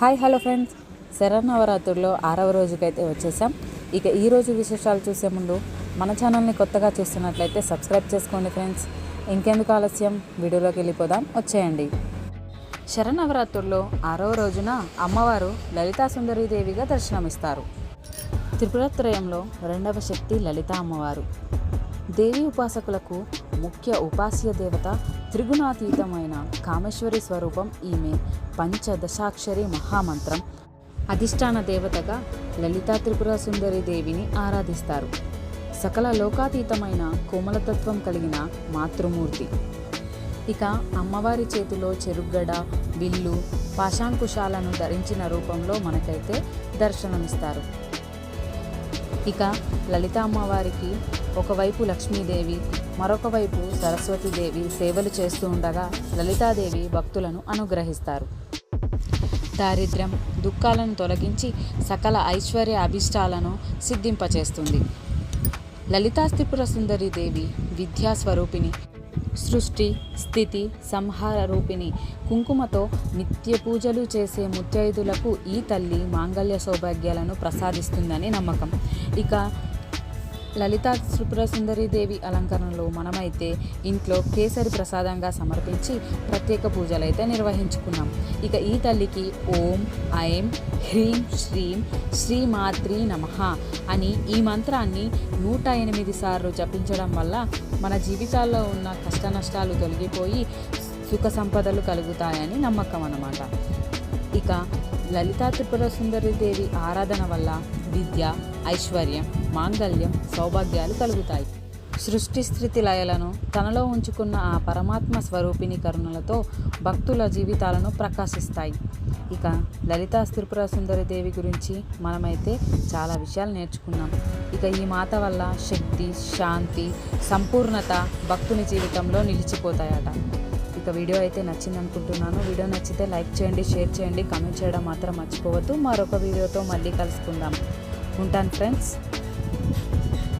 Hi hello friends. శరన్నవరాత్రుల్లో ఆరవ రోజుకైతే వచ్చేసాం. ఇక ఈ రోజు విశేషాలు చూసే ముందు మన ఛానల్ని కొత్తగా చూస్తున్నట్లయితే సబ్స్క్రైబ్ చేసుకోండి ఫ్రెండ్స్. ఇంకెందుకు ఆలస్యం? వీడియోలోకి వెళ్ళిపోదాం. వచ్చేయండి. శరన్నవరాత్రుల్లో ఆరవ రోజున అమ్మవారు లలితా సుందరీదేవిగా దర్శనమిస్తారు. త్రిపురత్రయంలో రెండవ శక్తి లలిత అమ్మవారు దేవి ఉపాసకులకు ముఖ్య ఉపాస్య దేవత త్రిగుణాతీతమైన కామేశ్వరి స్వరూపం ఈమె పంచదశాక్షరి మహామంత్రం. అధిష్టాన దేవతగా లలితా త్రిపుర సుందరి దేవిని ఆరాధిస్తారు. సకల లోకాతీతమైన కోమలతత్వం కలిగిన మాతృమూర్తి. ఇక అమ్మవారి చేతిలో చెరుగ్గడ విల్లు పాశాంకుశాలను ధరించిన రూపంలో మనకైతే దర్శనమిస్తారు. ఇక లలిత అమ్మవారికి ఒకవైపు లక్ష్మీదేవి మరొక వైపు సరస్వతీదేవి సేవలు చేస్తూ ఉండగా లలితాదేవి భక్తులను అనుగ్రహిస్తారు. దారిద్ర్యం దుఃఖాలను తొలగించి సకల ఐశ్వర్య అభిష్టాలను సిద్ధింపచేస్తుంది. లలితాస్తిపుర సుందరి దేవి విద్యా స్వరూపిణి సృష్టి స్థితి సంహార రూపిణి. కుంకుమతో నిత్య పూజలు చేసే ముత్తైదులకు ఈ తల్లి మాంగళ్య సౌభాగ్యాలను ప్రసాదిస్తుందని నమ్మకం. ఇక లలితా త్రిపుర దేవి అలంకరణలో మనమైతే ఇంట్లో కేసరి ప్రసాదంగా సమర్పించి ప్రత్యేక పూజలు అయితే నిర్వహించుకున్నాం. ఇక ఈ తల్లికి ఓం ఐం హ్రీం శ్రీం శ్రీమాత్రి నమః అని ఈ మంత్రాన్ని నూట ఎనిమిది సార్లు జపించడం వల్ల మన జీవితాల్లో ఉన్న కష్ట నష్టాలు తొలగిపోయి సుఖ సంపదలు కలుగుతాయని నమ్మకం అన్నమాట. ఇక లలితా త్రిపుర సుందరి దేవి ఆరాధన వల్ల విద్య ఐశ్వర్యం మాంగళ్యం సౌభాగ్యాలు కలుగుతాయి. సృష్టి స్థితి లయలను తనలో ఉంచుకున్న ఆ పరమాత్మ స్వరూపిణి కరుణలతో భక్తుల జీవితాలను ప్రకాశిస్తాయి. ఇక లలితా త్రిపుర సుందరి దేవి గురించి మనమైతే చాలా విషయాలు నేర్చుకున్నాం. ఇక ఈ మాత వల్ల శక్తి శాంతి సంపూర్ణత భక్తుని జీవితంలో నిలిచిపోతాయట. ఇక వీడియో అయితే నచ్చింది అనుకుంటున్నాను. వీడియో నచ్చితే లైక్ చేయండి షేర్ చేయండి కామెంట్ చేయడం మాత్రం మర్చిపోవద్దు. మరొక వీడియోతో మళ్ళీ కలుసుకుందాం. ఉంటాను ఫ్రెండ్స్.